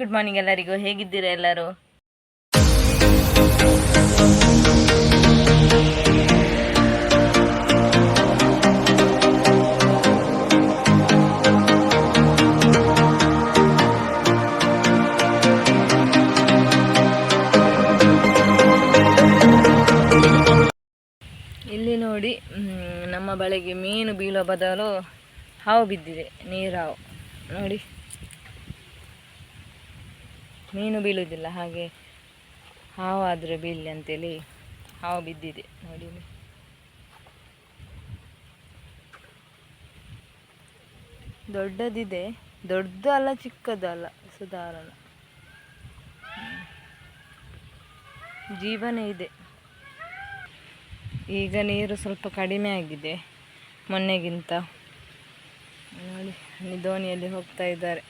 Good morning ಎಲ್ಲರಿಗೂ. ಹೇಗಿದ್ದೀರಾ ಎಲ್ಲರೂ? ಇಲ್ಲಿ ನೋಡಿ ನಮ್ಮ ಬಳಿಗೆ ಮೀನು ಬೀಳೋ ಬದಲು ಹಾವು ಬಿದ್ದಿದೆ ನೀರಾವು ನೋಡಿ. ಮೀನು ಬೀಳುವುದಿಲ್ಲ, ಹಾಗೆ ಹಾವು ಆದರೆ ಬೀಳಲಿ ಅಂತೇಳಿ ಹಾವು ಬಿದ್ದಿದೆ, ನೋಡಿ. ದೊಡ್ಡದಿದೆ, ದೊಡ್ಡದು ಅಲ್ಲ, ಚಿಕ್ಕದು ಅಲ್ಲ, ಸುಧಾರಣ. ಜೀವನ ಇದೆ. ಈಗ ನೀರು ಸ್ವಲ್ಪ ಕಡಿಮೆ ಆಗಿದೆ, ಮೊನ್ನೆಗಿಂತ. ನೋಡಿ ದೋಣಿಯಲ್ಲಿ ಹೋಗ್ತಾ ಇದ್ದಾರೆ.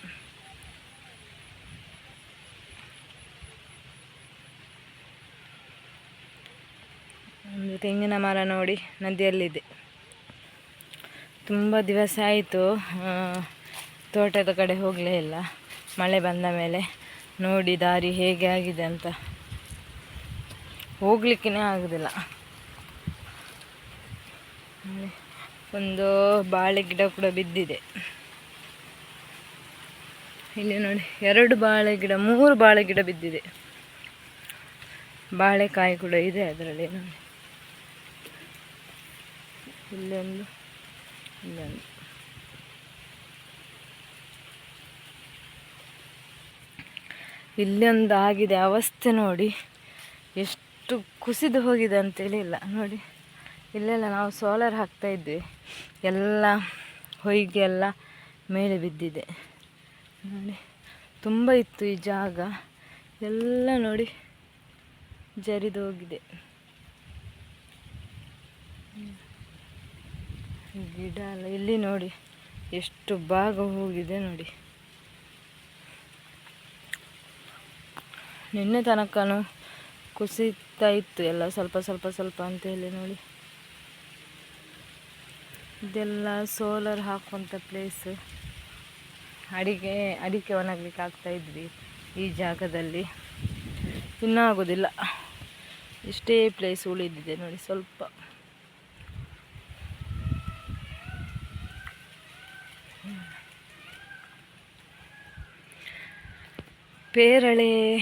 ಒಂದು ತೆಂಗಿನ ಮರ ನೋಡಿ ನದಿಯಲ್ಲಿದೆ ತುಂಬ ದಿವಸ ಆಯಿತು ತೋಟದ ಕಡೆ ಹೋಗಲೇ ಇಲ್ಲ. ಮಳೆ ಬಂದ ಮೇಲೆ ನೋಡಿ ದಾರಿ ಹೇಗೆ ಆಗಿದೆ ಅಂತ. ಹೋಗ್ಲಿಕ್ಕೇ ಆಗೋದಿಲ್ಲ. ಒಂದು ಬಾಳೆ ಗಿಡ ಕೂಡ ಬಿದ್ದಿದೆ. ಇಲ್ಲಿ ನೋಡಿ, ಎರಡು ಬಾಳೆ ಗಿಡ, ಮೂರು ಬಾಳೆ ಗಿಡ ಬಿದ್ದಿದೆ. ಬಾಳೆಕಾಯಿ ಕೂಡ ಇದೆ ಅದರಲ್ಲಿ ನೋಡಿ. ಇಲ್ಲೊಂದು ಇಲ್ಲೊಂದು ಇಲ್ಲೊಂದು ಆಗಿದೆ ಅವಸ್ಥೆ ನೋಡಿ. ಎಷ್ಟು ಕುಸಿದು ಹೋಗಿದೆ ಅಂತೇಳಿ ಇಲ್ಲ ನೋಡಿ, ಇಲ್ಲೆಲ್ಲ ನಾವು ಸೋಲಾರ್ ಹಾಕ್ತಾ ಇದ್ವಿ. ಎಲ್ಲ ಹೊಯ್ಗೆ ಎಲ್ಲ ಮೇಲೆ ಬಿದ್ದಿದೆ. ನೋಡಿ, ತುಂಬ ಇತ್ತು ಈ ಜಾಗ. ಎಲ್ಲ ನೋಡಿ ಜರಿದು ಹೋಗಿದೆ. ಗಿಡ ಅಲ್ಲ ಇಲ್ಲಿ ನೋಡಿ, ಎಷ್ಟು ಭಾಗ ಹೋಗಿದೆ ನೋಡಿ. ನಿನ್ನೆ ತನಕನೂ ಕುಸಿತಾ ಇತ್ತು ಎಲ್ಲ, ಸ್ವಲ್ಪ ಸ್ವಲ್ಪ ಸ್ವಲ್ಪ ಅಂತ ಹೇಳಿ ನೋಡಿ. ಇದೆಲ್ಲ ಸೋಲಾರ್ ಹಾಕುವಂಥ ಪ್ಲೇಸ್ ಅಡಿಕೆ ಅಡಿಕೆ ಒಣಗ್ಲಿಕ್ಕೆ ಆಗ್ತಾ ಇದ್ವಿ ಈ ಜಾಗದಲ್ಲಿ. ಇನ್ನೂ ಆಗೋದಿಲ್ಲ. ಇಷ್ಟೇ ಪ್ಲೇಸ್ ಉಳಿದಿದೆ ನೋಡಿ ಸ್ವಲ್ಪ. ಪೇರಳೆ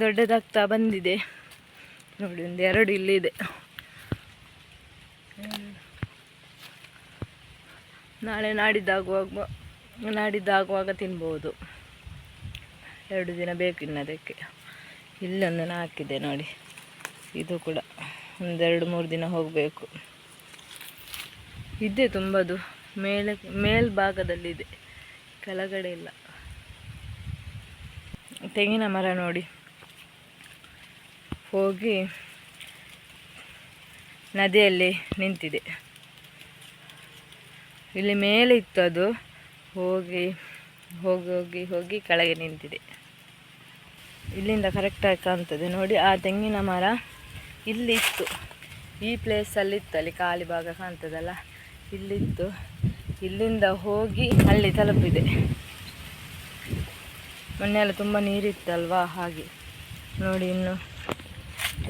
ದೊಡ್ಡದಾಗ್ತಾ ಬಂದಿದೆ. ನೋಡಿ, ಒಂದು ಎರಡು ಇಲ್ಲಿದೆ. ನಾಳೆ ನಾಡಿದ್ದಾಗುವಾಗ ನಾಡಿದ್ದಾಗುವಾಗ ತಿನ್ಬೋದು. ಎರಡು ದಿನ ಬೇಕು ಇನ್ನು ಅದಕ್ಕೆ. ಇಲ್ಲೊಂದು ಹಾಕಿದೆ ನೋಡಿ. ಇದು ಕೂಡ ಒಂದೆರಡು ಮೂರು ದಿನ ಹೋಗಬೇಕು. ಇದೆ ತುಂಬದು. ಮೇಲೆ, ಮೇಲ್ಭಾಗದಲ್ಲಿದೆ. ಕೆಳಗಡೆ ಇಲ್ಲ. ತೆಂಗಿನ ಮರ ನೋಡಿ. ಹೋಗಿ ನದಿಯಲ್ಲಿ ನಿಂತಿದೆ. ಇಲ್ಲಿ ಮೇಲೆ ಇತ್ತು ಅದು. ಹೋಗಿ ಹೋಗಿ ಹೋಗಿ ಹೋಗಿ ಕೆಳಗೆ ನಿಂತಿದೆ. ಇಲ್ಲಿಂದ ಕರೆಕ್ಟಾಗಿ ಕಾಣ್ತದೆ. ನೋಡಿ, ಆ ತೆಂಗಿನ ಮರ ಇಲ್ಲಿತ್ತು. ಈ ಪ್ಲೇಸಲ್ಲಿತ್ತು ಅಲ್ಲಿ ಖಾಲಿ ಭಾಗ ಕಾಣ್ತದಲ್ಲ? ಇಲ್ಲಿತ್ತು. ಇಲ್ಲಿಂದ ಹೋಗಿ ಅಲ್ಲಿ ತಲುಪಿದೆ. ಮೊನ್ನೆ ಎಲ್ಲ ತುಂಬ ನೀರಿತ್ತಲ್ವಾ? ಹಾಗೆ. ನೋಡಿ ಇನ್ನು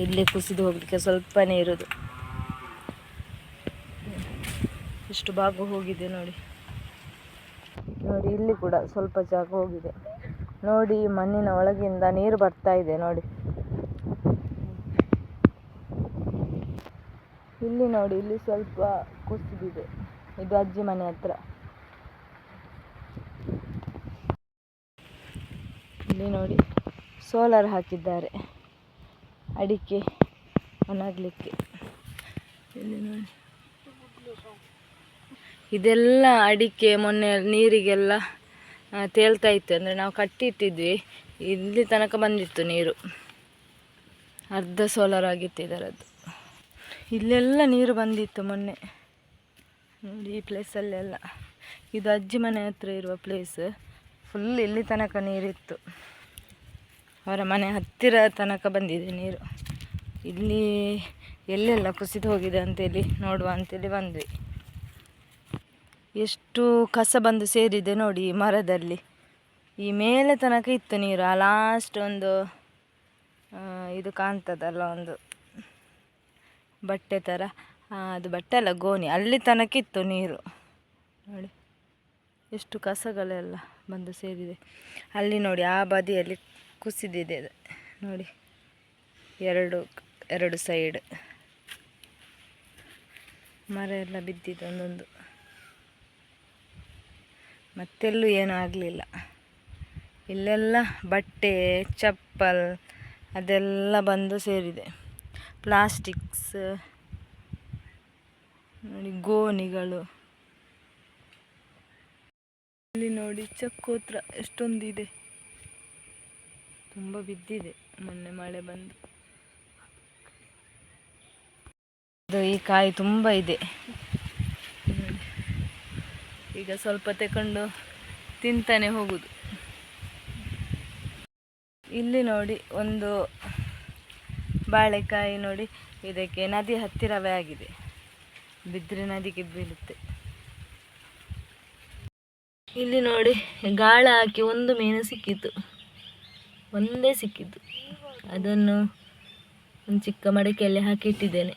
ಇಲ್ಲಿ ಕುಸಿದು ಹೋಗಲಿಕ್ಕೆ ಸ್ವಲ್ಪನೇ ಇರೋದು. ಇಷ್ಟು ಭಾಗ ಹೋಗಿದೆ ನೋಡಿ. ನೋಡಿ, ಇಲ್ಲಿ ಕೂಡ ಸ್ವಲ್ಪ ಜಾಗ ಹೋಗಿದೆ. ನೋಡಿ ಮಣ್ಣಿನ ಒಳಗಿಂದ ನೀರು ಬರ್ತಾ ಇದೆ ನೋಡಿ. ಇಲ್ಲಿ ನೋಡಿ, ಇಲ್ಲಿ ಸ್ವಲ್ಪ ಕುಸಿದಿದೆ. ಇದು ಅಜ್ಜಿ ಮನೆ ಹತ್ರ. ಇಲ್ಲಿ ನೋಡಿ, ಸೋಲಾರ್ ಹಾಕಿದ್ದಾರೆ. ಅಡಿಕೆ ಒಣಗಲಿಕ್ಕೆ. ಇಲ್ಲಿ ನೋಡಿ. ಇದೆಲ್ಲ ಅಡಿಕೆ, ಮೊನ್ನೆ ನೀರಿಗೆಲ್ಲ ತೇಲ್ತಾ ಇತ್ತು. ಅಂದರೆ ನಾವು ಕಟ್ಟಿಟ್ಟಿದ್ವಿ. ಇಲ್ಲಿ ತನಕ ಬಂದಿತ್ತು ನೀರು. ಅರ್ಧ ಸೋಲಾರ್ ಆಗಿತ್ತು ಇದರದ್ದು ಇಲ್ಲೆಲ್ಲ ನೀರು ಬಂದಿತ್ತು ಮೊನ್ನೆ. ನೋಡಿ, ಈ ಪ್ಲೇಸಲ್ಲೆಲ್ಲ ಇದು ಅಜ್ಜಿ ಮನೆ ಹತ್ರ ಇರುವ ಪ್ಲೇಸ್ ಫುಲ್ ಇಲ್ಲಿ ತನಕ ನೀರಿತ್ತು. ಅವರ ಮನೆ ಹತ್ತಿರ ತನಕ ಬಂದಿದೆ ನೀರು. ಇಲ್ಲಿ ಎಲ್ಲೆಲ್ಲ ಕುಸಿದು ಹೋಗಿದೆ ಅಂತೇಳಿ ನೋಡುವ ಅಂತೇಳಿ ಬಂದ್ವಿ. ಎಷ್ಟು ಕಸ ಬಂದು ಸೇರಿದೆ ನೋಡಿ ಈ ಮರದಲ್ಲಿ. ಈ ಮೇಲೆ ತನಕ ಇತ್ತು ನೀರು. ಆ ಲಾಸ್ಟ್ ಒಂದು ಇದು ಕಾಣ್ತದಲ್ಲ ಒಂದು ಬಟ್ಟೆ ಥರ ಅದು ಬಟ್ಟೆ ಅಲ್ಲ, ಗೋಣಿ. ಅಲ್ಲಿ ತನಕ ಇತ್ತು ನೀರು. ನೋಡಿ, ಎಷ್ಟು ಕಸಗಳೆಲ್ಲ. ಬಂದು ಸೇರಿದೆ. ಅಲ್ಲಿ ನೋಡಿ ಆ ಬದಿಯಲ್ಲಿ ಕುಸಿದಿದೆ ಅದು. ನೋಡಿ, ಎರಡು ಎರಡು ಸೈಡ್. ಮರ ಎಲ್ಲ ಬಿದ್ದಿದೆ ಒಂದೊಂದು. ಮತ್ತೆಲ್ಲೂ ಏನೂ ಆಗಲಿಲ್ಲ. ಇಲ್ಲೆಲ್ಲ ಬಟ್ಟೆ, ಚಪ್ಪಲ್, ಅದೆಲ್ಲ ಬಂದು ಸೇರಿದೆ. ಪ್ಲಾಸ್ಟಿಕ್ಸ್, ನೋಡಿ ಗೋಣಿಗಳು. ಇಲ್ಲಿ ನೋಡಿ, ಚಕ್ಕೋತ್ರ ಎಷ್ಟೊಂದಿದೆ. ತುಂಬ ಬಿದ್ದಿದೆ ಮೊನ್ನೆ ಮಳೆ ಬಂದು. ಅದು ಈ ಕಾಯಿ ತುಂಬ ಇದೆ. ಈಗ ಸ್ವಲ್ಪ ತಕೊಂಡು ತಿಂತಾನೆ ಹೋಗುದು. ಇಲ್ಲಿ ನೋಡಿ ಒಂದು ಬಾಳೆಕಾಯಿ ನೋಡಿ, ಇದಕ್ಕೆ ನದಿ ಹತ್ತಿರವೇ ಆಗಿದೆ. ಬಿದ್ದರೆ ನದಿಗೆ ಬೀಳುತ್ತೆ. ಇಲ್ಲಿ ನೋಡಿ, ಗಾಳ ಹಾಕಿ ಒಂದು ಮೀನು ಸಿಕ್ಕಿತು ಒಂದೇ ಸಿಕ್ಕಿತು ಅದನ್ನು ಒಂದು ಚಿಕ್ಕ ಮಡಿಕೆಯಲ್ಲಿ ಹಾಕಿ ಇಟ್ಟಿದ್ದೇನೆ.